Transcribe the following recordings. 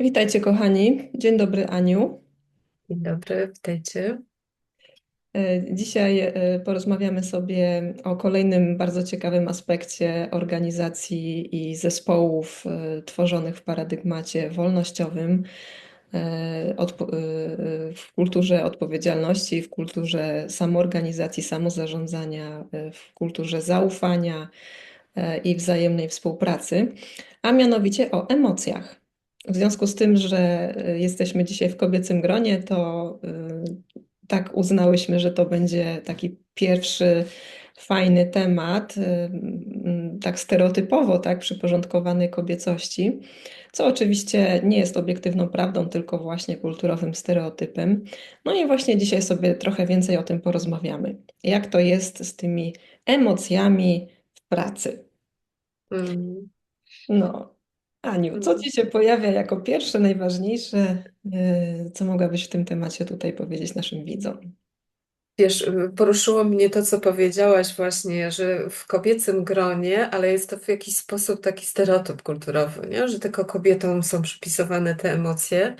Witajcie, kochani. Dzień dobry, Aniu. Dzień dobry, witajcie. E, Dzisiaj e, porozmawiamy sobie o kolejnym bardzo ciekawym aspekcie organizacji i zespołów e, tworzonych w paradygmacie wolnościowym, w kulturze odpowiedzialności, w kulturze samoorganizacji, samozarządzania, w kulturze zaufania i wzajemnej współpracy, a mianowicie o emocjach. W związku z tym, że e, jesteśmy dzisiaj w kobiecym gronie, to e, tak uznałyśmy, że to będzie taki pierwszy fajny temat, y, mm, tak stereotypowo, tak, przyporządkowany kobiecości, co oczywiście nie jest obiektywną prawdą, tylko właśnie kulturowym stereotypem. No i właśnie dzisiaj sobie trochę więcej o tym porozmawiamy. Jak to jest z tymi emocjami w pracy? Mm. No, Aniu, co ci się pojawia jako pierwsze, najważniejsze, y, co mogłabyś w tym temacie tutaj powiedzieć naszym widzom? Wiesz, poruszyło mnie to, co powiedziałaś właśnie, że w kobiecym gronie, ale jest to w jakiś sposób taki stereotyp kulturowy, nie? Że tylko kobietom są przypisywane te emocje,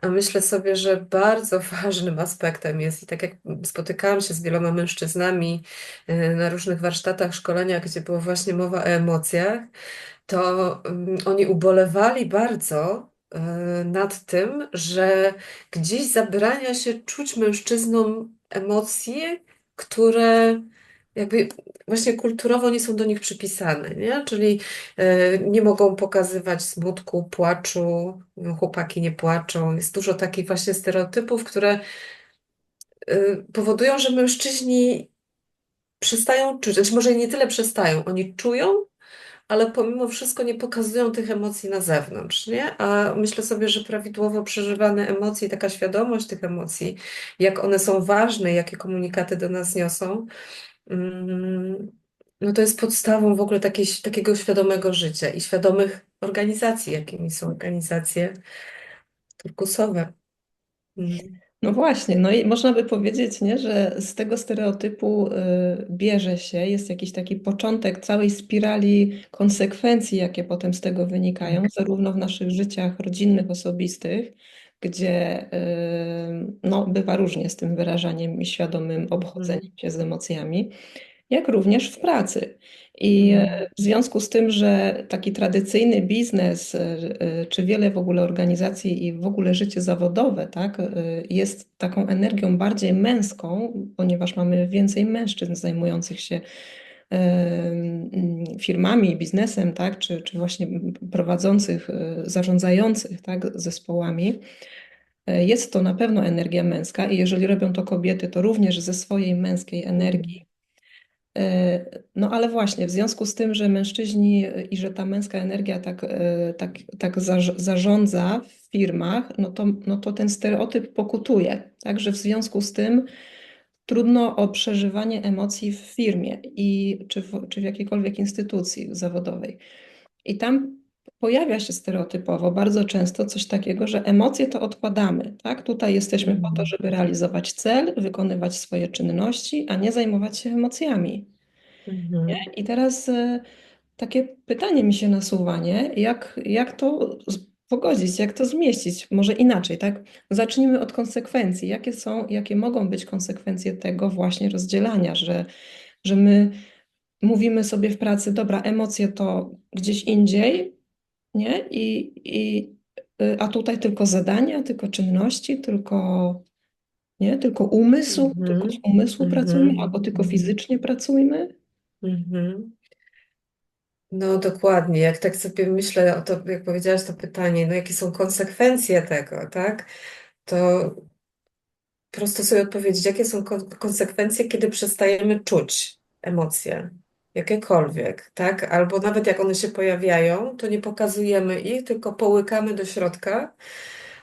a myślę sobie, że bardzo ważnym aspektem jest i tak jak spotykałam się z wieloma mężczyznami y, na różnych warsztatach, szkoleniach, gdzie była właśnie mowa o emocjach, to mm, oni ubolewali bardzo y, nad tym, że gdzieś zabrania się czuć mężczyznom emocje, które jakby właśnie kulturowo nie są do nich przypisane, nie? Czyli y, nie mogą pokazywać smutku, płaczu, chłopaki nie płaczą. Jest dużo takich właśnie stereotypów, które y, powodują, że mężczyźni przestają czuć, znaczy może nie tyle przestają, oni czują, ale pomimo wszystko nie pokazują tych emocji na zewnątrz, nie? A myślę sobie, że prawidłowo przeżywane emocje, taka świadomość tych emocji, jak one są ważne, jakie komunikaty do nas niosą, mm, no to jest podstawą w ogóle takiej, takiego świadomego życia i świadomych organizacji, jakimi są organizacje turkusowe. No właśnie, no i można by powiedzieć, nie, że z tego stereotypu y, bierze się, jest jakiś taki początek całej spirali konsekwencji, jakie potem z tego wynikają, zarówno w naszych życiach rodzinnych, osobistych, gdzie y, no, bywa różnie z tym wyrażaniem i świadomym obchodzeniem się z emocjami, jak również w pracy. I Mhm. e, w związku z tym, że taki tradycyjny biznes, e, e, czy wiele w ogóle organizacji i w ogóle życie zawodowe, tak, jest taką energią bardziej męską, ponieważ mamy więcej mężczyzn zajmujących się mm, firmami, biznesem, tak, czy, czy właśnie prowadzących, zarządzających, tak, zespołami. Jest to na pewno energia męska i jeżeli robią to kobiety, to również ze swojej męskiej energii No ale właśnie, w związku z tym, że mężczyźni e, i że ta męska energia tak, e, tak, tak zarz- zarządza w firmach, no to, no to ten stereotyp pokutuje. Także w związku z tym trudno o przeżywanie emocji w firmie i, czy, w, czy w jakiejkolwiek instytucji zawodowej. I tam pojawia się stereotypowo bardzo często coś takiego, że emocje to odkładamy, tak? Tutaj jesteśmy po to, Mhm. żeby realizować cel, wykonywać swoje czynności, a nie zajmować się emocjami. Mhm. I teraz e, takie pytanie mi się nasuwa, nie? Jak, jak to pogodzić, jak to zmieścić? Może inaczej, tak? Zacznijmy od konsekwencji. Jakie są, jakie mogą być konsekwencje tego właśnie rozdzielania, że, że my mówimy sobie w pracy, dobra, emocje to gdzieś indziej, nie? I, i, y, a tutaj tylko zadania, tylko czynności, tylko, nie? Tylko umysł, tylko z umysłu pracujmy, Mhm. albo tylko fizycznie pracujmy. Mhm. No dokładnie, jak tak sobie myślę o to, jak powiedziałaś to pytanie, no jakie są konsekwencje tego, tak? To prosto sobie odpowiedzieć, jakie są kon- konsekwencje, kiedy przestajemy czuć emocje, jakiekolwiek, tak? Albo nawet jak one się pojawiają, to nie pokazujemy ich, tylko połykamy do środka,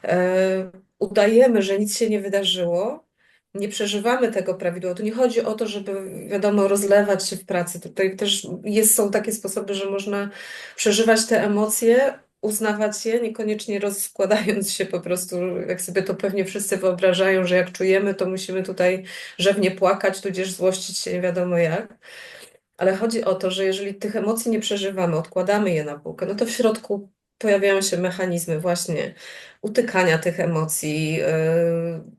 e, udajemy, że nic się nie wydarzyło. Nie przeżywamy tego prawidłowo. Tu nie chodzi o to, żeby, wiadomo, rozlewać się w pracy. Tutaj też jest, są takie sposoby, że można przeżywać te emocje, uznawać je, niekoniecznie rozkładając się po prostu, jak sobie to pewnie wszyscy wyobrażają, że jak czujemy, to musimy tutaj rzewnie płakać, tudzież złościć się nie wiadomo jak. Ale chodzi o to, że jeżeli tych emocji nie przeżywamy, odkładamy je na półkę, no to w środku pojawiają się mechanizmy właśnie utykania tych emocji. Yy,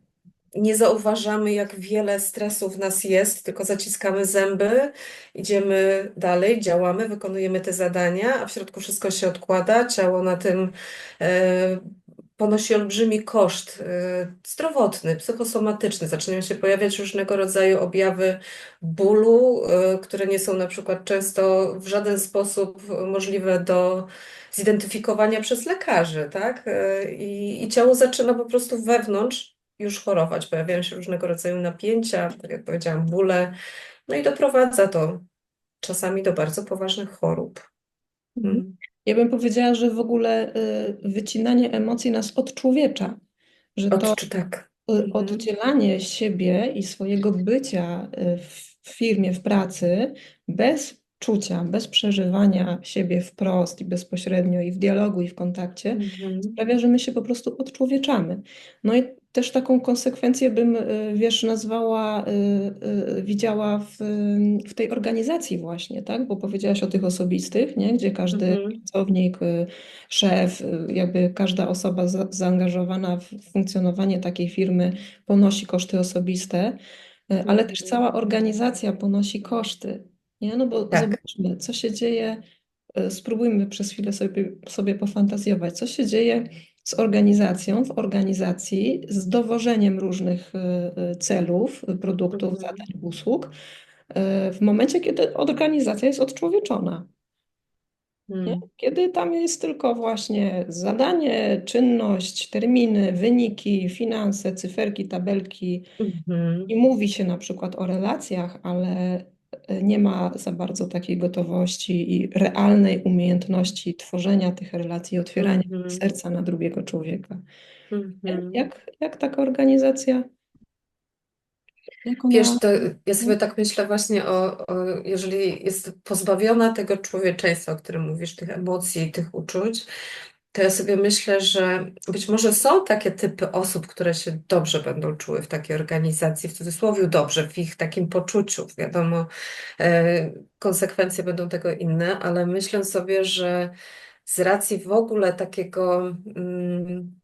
nie zauważamy, jak wiele stresu w nas jest, tylko zaciskamy zęby, idziemy dalej, działamy, wykonujemy te zadania, a w środku wszystko się odkłada, ciało na tym e, ponosi olbrzymi koszt e, zdrowotny, psychosomatyczny. Zaczynają się pojawiać różnego rodzaju objawy bólu, e, które nie są na przykład często w żaden sposób możliwe do zidentyfikowania przez lekarzy, tak? I, i ciało zaczyna po prostu wewnątrz już chorować. Pojawiają się różnego rodzaju napięcia, tak jak powiedziałam, bóle, no i doprowadza to czasami do bardzo poważnych chorób. Mhm. Ja bym powiedziała, że w ogóle y, wycinanie emocji nas odczłowiecza, że to Odczu tak. Mhm. oddzielanie siebie i swojego bycia y, w firmie, w pracy bez czucia, bez przeżywania siebie wprost i bezpośrednio i w dialogu i w kontakcie Mhm. sprawia, że my się po prostu odczłowieczamy. No i też taką konsekwencję bym, y, wiesz, nazwała, y, y, widziała w, w tej organizacji właśnie, tak? Bo powiedziałaś o tych osobistych, nie? Gdzie każdy Mhm. pracownik, szef, jakby każda osoba za, zaangażowana w funkcjonowanie takiej firmy ponosi koszty osobiste, ale też Mhm. cała organizacja ponosi koszty, nie? No bo Tak. zobaczmy, co się dzieje, spróbujmy przez chwilę sobie, sobie pofantazjować, co się dzieje z organizacją, w organizacji, z dowożeniem różnych y, y, celów, produktów, Mhm. zadań, usług, y, w momencie, kiedy organizacja jest odczłowieczona. Nie? Mm. Kiedy tam jest tylko właśnie zadanie, czynność, terminy, wyniki, finanse, cyferki, tabelki Mhm. i mówi się na przykład o relacjach, ale nie ma za bardzo takiej gotowości i realnej umiejętności tworzenia tych relacji, otwierania Mhm. serca na drugiego człowieka. Mhm. Jak, jak taka organizacja? Jak ona... Wiesz, to ja sobie tak myślę właśnie o, o, jeżeli jest pozbawiona tego człowieczeństwa, o którym mówisz, tych emocji, tych uczuć, to ja sobie myślę, że być może są takie typy osób, które się dobrze będą czuły w takiej organizacji, w cudzysłowie dobrze, w ich takim poczuciu. Wiadomo, e, konsekwencje będą tego inne, ale myślę sobie, że z racji w ogóle takiego, mm,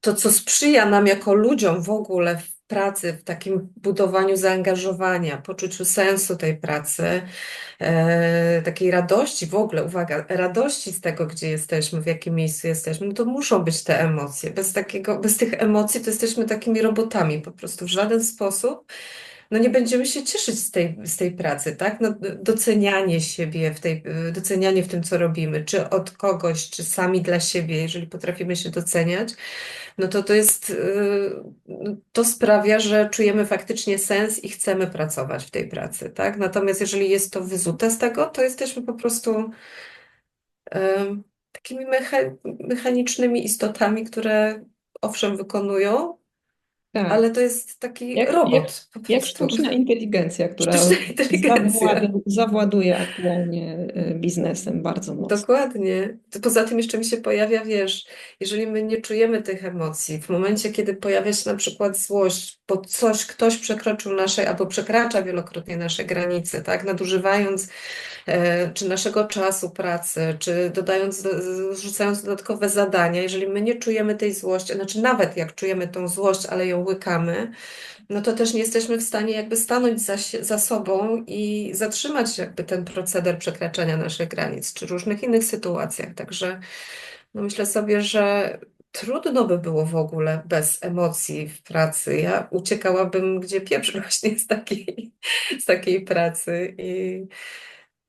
to co sprzyja nam jako ludziom w ogóle pracy, w takim budowaniu zaangażowania, poczuciu sensu tej pracy, e, takiej radości w ogóle, uwaga, radości z tego, gdzie jesteśmy, w jakim miejscu jesteśmy, no to muszą być te emocje. Bez takiego, bez tych emocji to jesteśmy takimi robotami, po prostu w żaden sposób no nie będziemy się cieszyć z tej, z tej pracy, tak? No, docenianie siebie w tej, docenianie w tym, co robimy, czy od kogoś, czy sami dla siebie, jeżeli potrafimy się doceniać, no to to jest, y, to sprawia, że czujemy faktycznie sens i chcemy pracować w tej pracy, tak? Natomiast jeżeli jest to wyzute z tego, to jesteśmy po prostu y, takimi mecha- mechanicznymi istotami, które owszem wykonują, Tak. ale to jest taki Jak, jak, robot po jak prostu. sztuczna inteligencja, która Sztuczna inteligencja. zawładu- zawładuje aktualnie y, biznesem bardzo mocno. Dokładnie. Poza tym jeszcze mi się pojawia, wiesz, jeżeli my nie czujemy tych emocji, w momencie, kiedy pojawia się na przykład złość, bo coś, ktoś przekroczył nasze, albo przekracza wielokrotnie nasze granice, tak, nadużywając e, czy naszego czasu pracy, czy dodając, zrzucając dodatkowe zadania, jeżeli my nie czujemy tej złości, znaczy nawet jak czujemy tą złość, ale ją łykamy, no to też nie jesteśmy w stanie jakby stanąć za, za sobą i zatrzymać jakby ten proceder przekraczania naszych granic, czy różnych innych sytuacjach. Także no myślę sobie, że trudno by było w ogóle bez emocji w pracy. Ja uciekałabym gdzie pieprz właśnie z takiej, z takiej pracy i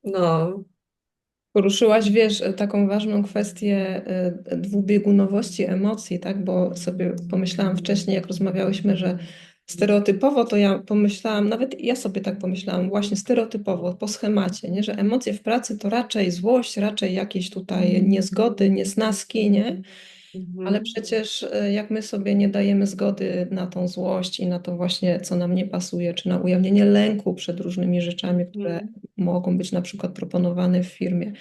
no, Poruszyłaś, wiesz, taką ważną kwestię y, dwubiegunowości emocji, tak? Bo sobie pomyślałam wcześniej, jak rozmawiałyśmy, że stereotypowo to ja pomyślałam, nawet ja sobie tak pomyślałam, właśnie stereotypowo, po schemacie, nie? Że emocje w pracy to raczej złość, raczej jakieś tutaj niezgody, niesnaski, nie? Mhm, Ale przecież y, jak my sobie nie dajemy zgody na tą złość i na to właśnie, co nam nie pasuje, czy na ujawnienie lęku przed różnymi rzeczami, które mhm, mogą być na przykład proponowane w firmie.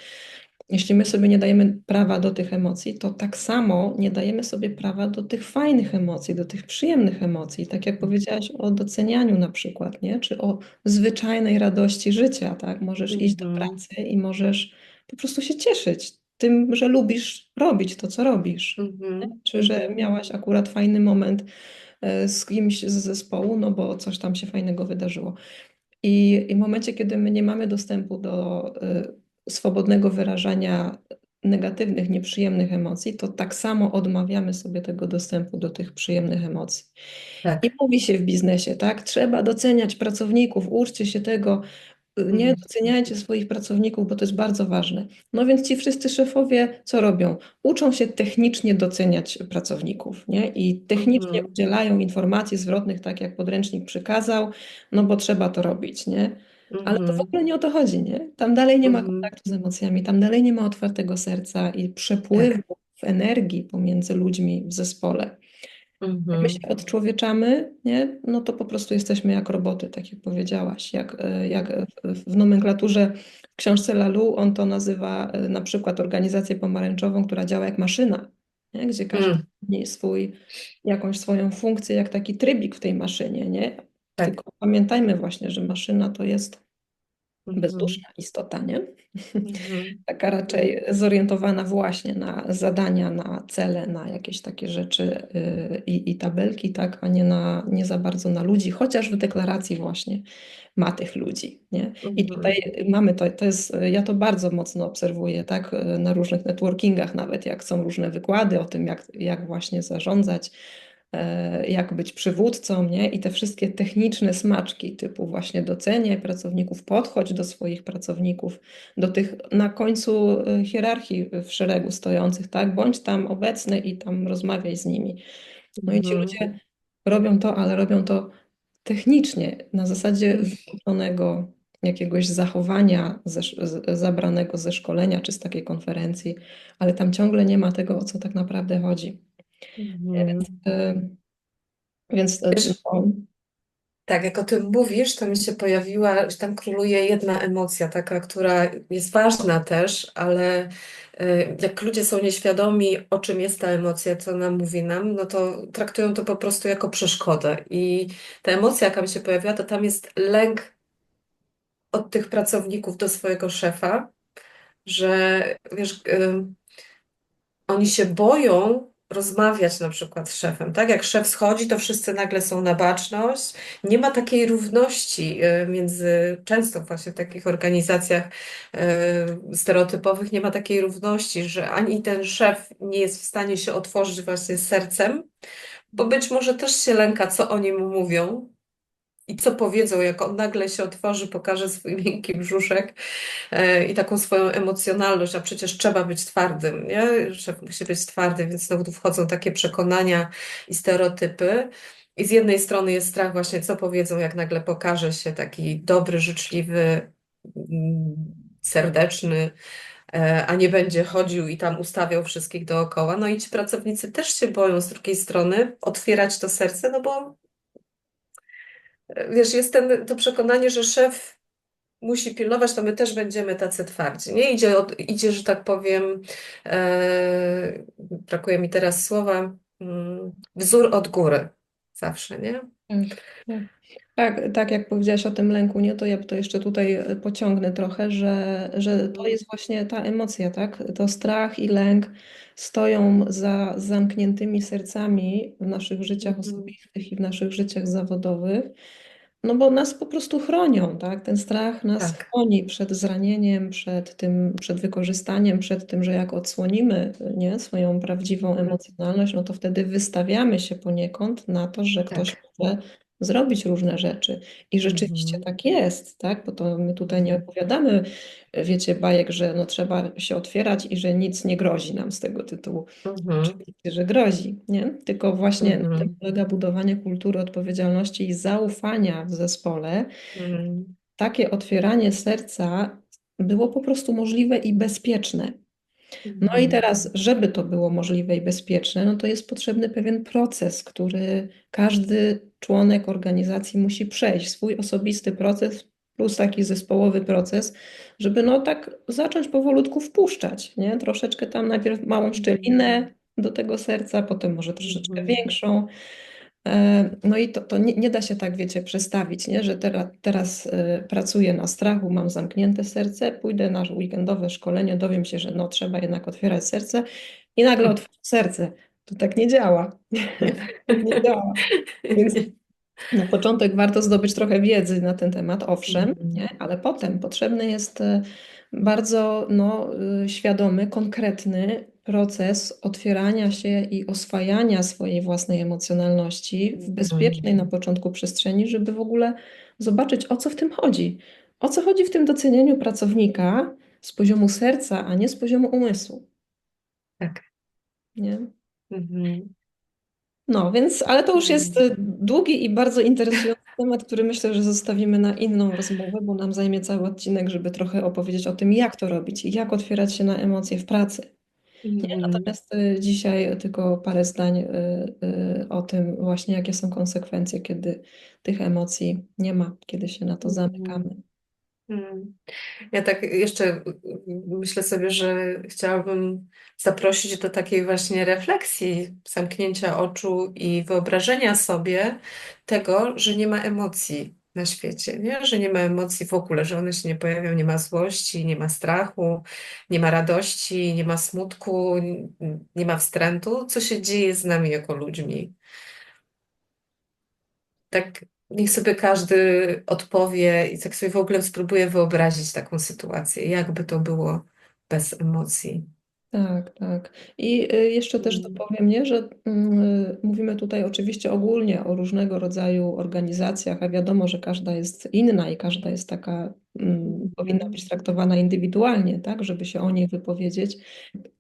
Jeśli my sobie nie dajemy prawa do tych emocji, to tak samo nie dajemy sobie prawa do tych fajnych emocji, do tych przyjemnych emocji. Tak jak powiedziałaś o docenianiu na przykład, nie? Czy o zwyczajnej radości życia, tak? Możesz iść do mhm. pracy i możesz po prostu się cieszyć tym, że lubisz robić to, co robisz. Mhm. Czy że miałaś akurat fajny moment e, z kimś z zespołu, no bo coś tam się fajnego wydarzyło. I, i w momencie, kiedy my nie mamy dostępu do e, swobodnego wyrażania negatywnych, nieprzyjemnych emocji, to tak samo odmawiamy sobie tego dostępu do tych przyjemnych emocji. I Tak. mówi się w biznesie, tak? Trzeba doceniać pracowników, uczcie się tego, nie Mhm. doceniajcie swoich pracowników, bo to jest bardzo ważne. No więc ci wszyscy szefowie co robią? Uczą się technicznie doceniać pracowników, nie? I technicznie Mhm. udzielają informacji zwrotnych, tak jak podręcznik przykazał, no bo trzeba to robić, nie? Ale to w Mhm. ogóle nie o to chodzi, nie? Tam dalej nie ma kontaktu z emocjami, tam dalej nie ma otwartego serca i przepływu Tak. energii pomiędzy ludźmi w zespole. Jak my Mhm. się odczłowieczamy, nie? No to po prostu jesteśmy jak roboty, tak jak powiedziałaś. Jak, e, jak w, nomenklaturze w książce Lalu on to nazywa e, na przykład organizację pomarańczową, która działa jak maszyna, nie? Gdzie każdy Mm. ma swój, jakąś swoją funkcję, jak taki trybik w tej maszynie, nie? Tak. Tylko pamiętajmy właśnie, że maszyna to jest Mhm. Bezduszna istota, nie? Mhm. Taka raczej zorientowana właśnie na zadania, na cele, na jakieś takie rzeczy yy, i, i tabelki, tak, a nie, na, nie za bardzo na ludzi, chociaż w deklaracji właśnie ma tych ludzi, nie? I Mhm. tutaj mamy to, to jest, ja to bardzo mocno obserwuję, tak, na różnych networkingach nawet, jak są różne wykłady o tym, jak, jak właśnie zarządzać, jak być przywódcą, nie? I te wszystkie techniczne smaczki typu właśnie doceniaj pracowników, podchodź do swoich pracowników, do tych na końcu e, hierarchii w szeregu stojących, tak? Bądź tam obecny i tam rozmawiaj z nimi. No i ci Mhm. ludzie robią to, ale robią to technicznie, na zasadzie wyuczonego jakiegoś zachowania ze, z, zabranego ze szkolenia czy z takiej konferencji, ale tam ciągle nie ma tego, o co tak naprawdę chodzi. Mhm. Y, Więc y, Wiesz, no, Tak, jak o tym mówisz, to mi się pojawiła, że tam króluje jedna emocja, taka, która jest ważna też, ale y, jak ludzie są nieświadomi, o czym jest ta emocja, co nam mówi nam, no to traktują to po prostu jako przeszkodę. I ta emocja, jaka mi się pojawiła, to tam jest lęk od tych pracowników do swojego szefa, że wiesz, y, oni się boją rozmawiać na przykład z szefem, tak? Jak szef schodzi, to wszyscy nagle są na baczność. Nie ma takiej równości y, między, często właśnie w takich organizacjach y, stereotypowych nie ma takiej równości, że ani ten szef nie jest w stanie się otworzyć właśnie sercem, bo być może też się lęka, co oni mu mówią i co powiedzą, jak on nagle się otworzy, pokaże swój miękki brzuszek e, i taką swoją emocjonalność, a przecież trzeba być twardym, nie? Szef musi być twardy, więc znowu tu wchodzą takie przekonania i stereotypy. I z jednej strony jest strach właśnie, co powiedzą, jak nagle pokaże się taki dobry, życzliwy, mm, serdeczny, e, a nie będzie chodził i tam ustawiał wszystkich dookoła. No i ci pracownicy też się boją z drugiej strony otwierać to serce, no bo Wiesz, jest ten, to przekonanie, że szef musi pilnować, to my też będziemy tacy twardzi. Nie idzie, od, idzie że tak powiem, e, brakuje mi teraz słowa, mm, wzór od góry zawsze, nie? Tak, tak. Jak powiedziałaś o tym lęku, nie, to ja to jeszcze tutaj e, pociągnę trochę, że, że to jest właśnie ta emocja, tak? To strach i lęk stoją za zamkniętymi sercami w naszych życiach Mhm. osobistych i w naszych życiach zawodowych. No bo nas po prostu chronią, tak? Ten strach nas Tak. chroni przed zranieniem, przed tym, przed wykorzystaniem, przed tym, że jak odsłonimy, nie, swoją prawdziwą Mhm. emocjonalność, no to wtedy wystawiamy się poniekąd na to, że ktoś Tak. może zrobić różne rzeczy. I rzeczywiście Mhm. tak jest, tak? Bo to my tutaj nie opowiadamy, wiecie, bajek, że no trzeba się otwierać i że nic nie grozi nam z tego tytułu. Mhm. Oczywiście, że grozi, nie? Tylko właśnie Mhm. polega budowanie kultury odpowiedzialności i zaufania w zespole. Mhm. Takie otwieranie serca było po prostu możliwe i bezpieczne. No i Mhm. teraz, żeby to było możliwe i bezpieczne, no to jest potrzebny pewien proces, który każdy członek organizacji musi przejść, swój osobisty proces plus taki zespołowy proces, żeby no tak zacząć powolutku wpuszczać, nie? Troszeczkę tam najpierw małą szczelinę do tego serca, potem może troszeczkę Mhm. większą. E, No i to, to nie, nie da się tak, wiecie, przestawić, nie? Że teraz, teraz pracuję na strachu, mam zamknięte serce, pójdę na weekendowe szkolenie, dowiem się, że no trzeba jednak otwierać serce i nagle otworzę serce. To tak nie działa. Nie działa. Więc na początek warto zdobyć trochę wiedzy na ten temat, owszem, Mhm. nie? Ale potem potrzebny jest e, bardzo no, y, świadomy, konkretny proces otwierania się i oswajania swojej własnej emocjonalności w bezpiecznej na początku przestrzeni, żeby w ogóle zobaczyć, o co w tym chodzi. O co chodzi w tym docenieniu pracownika z poziomu serca, a nie z poziomu umysłu. Tak. Nie? Mhm. No, więc, ale to już jest y, długi i bardzo interesujący temat, który myślę, że zostawimy na inną rozmowę, bo nam zajmie cały odcinek, żeby trochę opowiedzieć o tym, jak to robić i jak otwierać się na emocje w pracy. Nie? Mhm. Natomiast y, dzisiaj tylko parę zdań y, y, o tym właśnie, jakie są konsekwencje, kiedy tych emocji nie ma, kiedy się na to Mhm. zamykamy. Mm. Ja tak jeszcze myślę sobie, że chciałabym zaprosić do takiej właśnie refleksji, zamknięcia oczu i wyobrażenia sobie tego, że nie ma emocji na świecie, nie? Że nie ma emocji w ogóle, że one się nie pojawiają, nie ma złości, nie ma strachu, nie ma radości, nie ma smutku, nie ma wstrętu. Co się dzieje z nami jako ludźmi? Tak, niech sobie każdy odpowie i tak sobie w ogóle spróbuje wyobrazić taką sytuację, jakby to było bez emocji. Tak, tak. I y, jeszcze też Mm. dopowiem, nie, że mm, mówimy tutaj oczywiście ogólnie o różnego rodzaju organizacjach, a wiadomo, że każda jest inna i każda jest taka, mm, powinna być traktowana indywidualnie, tak, żeby się o niej wypowiedzieć.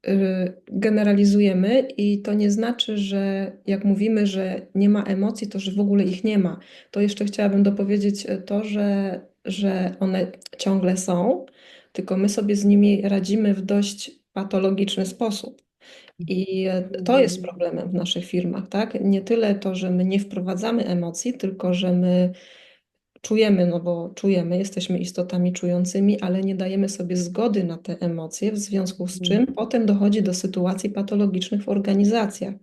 Y, Generalizujemy i to nie znaczy, że jak mówimy, że nie ma emocji, to że w ogóle ich nie ma. To jeszcze chciałabym dopowiedzieć y, to, że, że one ciągle są, tylko my sobie z nimi radzimy w dość patologiczny sposób. I to jest problemem w naszych firmach, tak? Nie tyle to, że my nie wprowadzamy emocji, tylko że my czujemy, no bo czujemy, jesteśmy istotami czującymi, ale nie dajemy sobie zgody na te emocje, w związku z czym potem dochodzi do sytuacji patologicznych w organizacjach,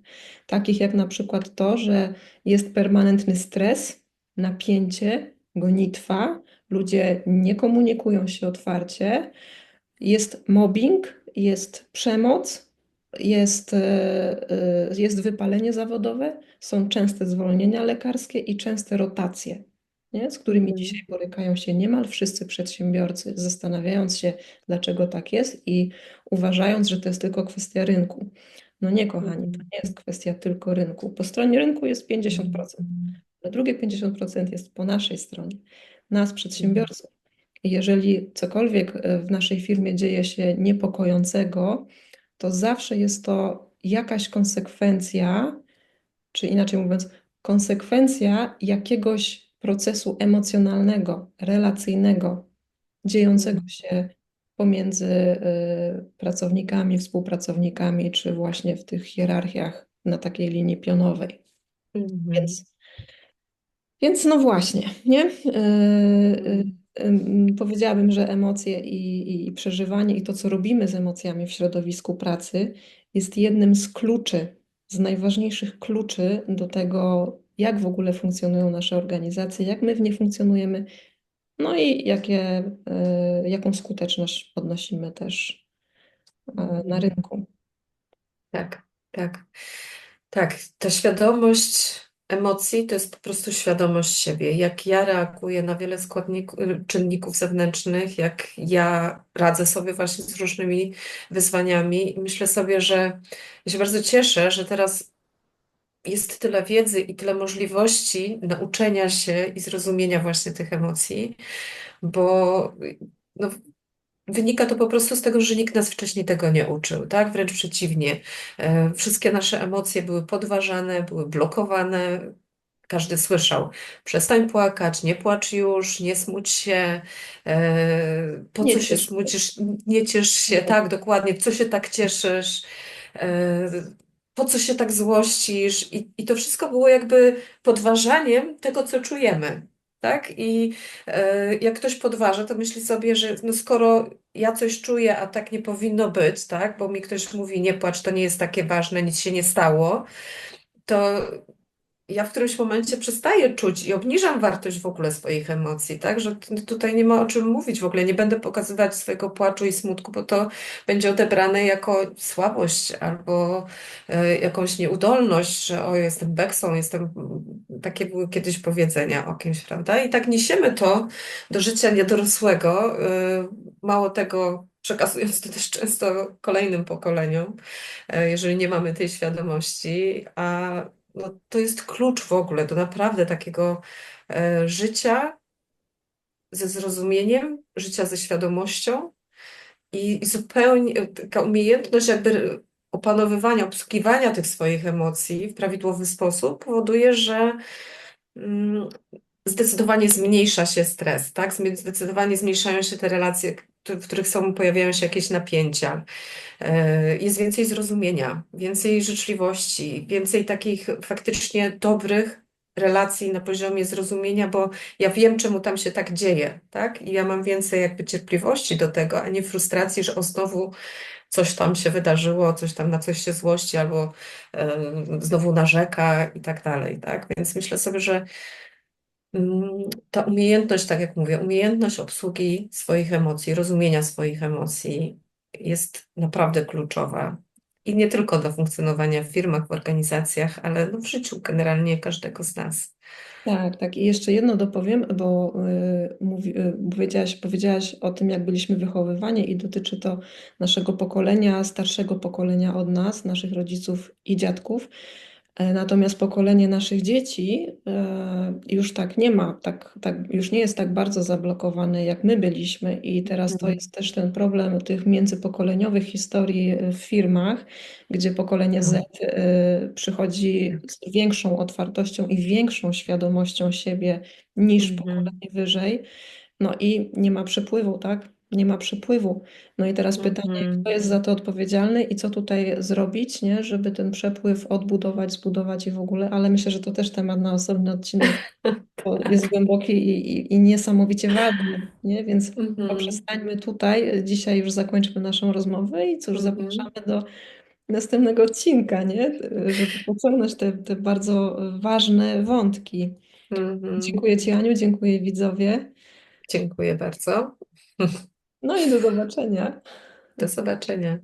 takich jak na przykład to, że jest permanentny stres, napięcie, gonitwa, ludzie nie komunikują się otwarcie, jest mobbing, jest przemoc, jest, e, e, jest wypalenie zawodowe, są częste zwolnienia lekarskie i częste rotacje, nie? z którymi Mhm. dzisiaj borykają się niemal wszyscy przedsiębiorcy, zastanawiając się, dlaczego tak jest i uważając, że to jest tylko kwestia rynku. No nie, kochani, to nie jest kwestia tylko rynku. Po stronie rynku jest 50%, ale drugie 50% jest po naszej stronie, nas, przedsiębiorców. Jeżeli cokolwiek e, w naszej firmie dzieje się niepokojącego, to zawsze jest to jakaś konsekwencja, czy inaczej mówiąc, konsekwencja jakiegoś procesu emocjonalnego, relacyjnego, dziejącego się pomiędzy y, pracownikami, współpracownikami, czy właśnie w tych hierarchiach na takiej linii pionowej. Mhm. Więc, więc no właśnie, nie? Y, y, Ym, Powiedziałabym, że emocje i, i przeżywanie i to, co robimy z emocjami w środowisku pracy, jest jednym z kluczy, z najważniejszych kluczy do tego, jak w ogóle funkcjonują nasze organizacje, jak my w nie funkcjonujemy, no i jakie, y, jaką skuteczność podnosimy też y, na rynku. Tak, tak. Tak, ta świadomość emocji to jest po prostu świadomość siebie. Jak ja reaguję na wiele składników, czynników zewnętrznych, jak ja radzę sobie właśnie z różnymi wyzwaniami. I myślę sobie, że ja się bardzo cieszę, że teraz jest tyle wiedzy i tyle możliwości nauczenia się i zrozumienia właśnie tych emocji, bo no, Wynika to po prostu z tego, że nikt nas wcześniej tego nie uczył, tak? Wręcz przeciwnie. E, Wszystkie nasze emocje były podważane, były blokowane. Każdy słyszał: przestań płakać, nie płacz już, nie smuć się. E, Po Nie co się smucisz? Nie ciesz się, Nie. tak, dokładnie. Co się tak cieszysz? E, Po co się tak złościsz? I, i to wszystko było jakby podważaniem tego, co czujemy. Tak? I e, jak ktoś podważa, to myśli sobie, że no skoro ja coś czuję, a tak nie powinno być, tak? Bo mi ktoś mówi, nie płacz, to nie jest takie ważne, nic się nie stało, to ja w którymś momencie przestaję czuć i obniżam wartość w ogóle swoich emocji, tak? Że tutaj nie ma o czym mówić w ogóle. Nie będę pokazywać swojego płaczu i smutku, bo to będzie odebrane jako słabość albo e, jakąś nieudolność, że o, jestem beksą, jestem. Takie były kiedyś powiedzenia o kimś, prawda? I tak niesiemy to do życia niedorosłego. e, Mało tego, przekazując to też często kolejnym pokoleniom, e, jeżeli nie mamy tej świadomości, a no, to jest klucz w ogóle do naprawdę takiego e, życia ze zrozumieniem, życia ze świadomością i, i zupełnie e, taka umiejętność jakby opanowywania, obsługiwania tych swoich emocji w prawidłowy sposób powoduje, że mm, zdecydowanie zmniejsza się stres, tak? Zdecydowanie zmniejszają się te relacje, w których są, pojawiają się jakieś napięcia. E, Jest więcej zrozumienia, więcej życzliwości, więcej takich faktycznie dobrych relacji na poziomie zrozumienia, bo ja wiem, czemu tam się tak dzieje, tak? I ja mam więcej jakby cierpliwości do tego, a nie frustracji, że o znowu coś tam się wydarzyło, coś tam na coś się złości albo e, znowu narzeka i tak dalej, tak? Więc myślę sobie, że Ta umiejętność, tak jak mówię, umiejętność obsługi swoich emocji, rozumienia swoich emocji jest naprawdę kluczowa. I nie tylko do funkcjonowania w firmach, w organizacjach, ale no w życiu generalnie każdego z nas. Tak, tak. I jeszcze jedno dopowiem, bo y, mówi, y, powiedziałaś, powiedziałaś o tym, jak byliśmy wychowywani i dotyczy to naszego pokolenia, starszego pokolenia od nas, naszych rodziców i dziadków. E, Natomiast pokolenie naszych dzieci e, już tak nie ma, tak, tak, już nie jest tak bardzo zablokowane, jak my byliśmy. I teraz to Mhm. jest też ten problem tych międzypokoleniowych historii w firmach, gdzie pokolenie Z e, przychodzi z większą otwartością i większą świadomością siebie niż Mhm. pokolenie wyżej. No i nie ma przepływu, tak? Nie ma przepływu. No i teraz pytanie, Mhm. kto jest za to odpowiedzialny i co tutaj zrobić, nie? Żeby ten przepływ odbudować, zbudować i w ogóle, ale myślę, że to też temat na osobny odcinek, bo jest głęboki i, i, i niesamowicie ważny, nie? Więc Mhm. poprzestańmy tutaj. Dzisiaj już zakończmy naszą rozmowę i cóż, Mhm. zapraszamy do następnego odcinka, nie? Żeby pociągnąć te, te bardzo ważne wątki. Dziękuję Ci, Aniu, dziękuję widzowie. Dziękuję bardzo. No i do zobaczenia. Do zobaczenia.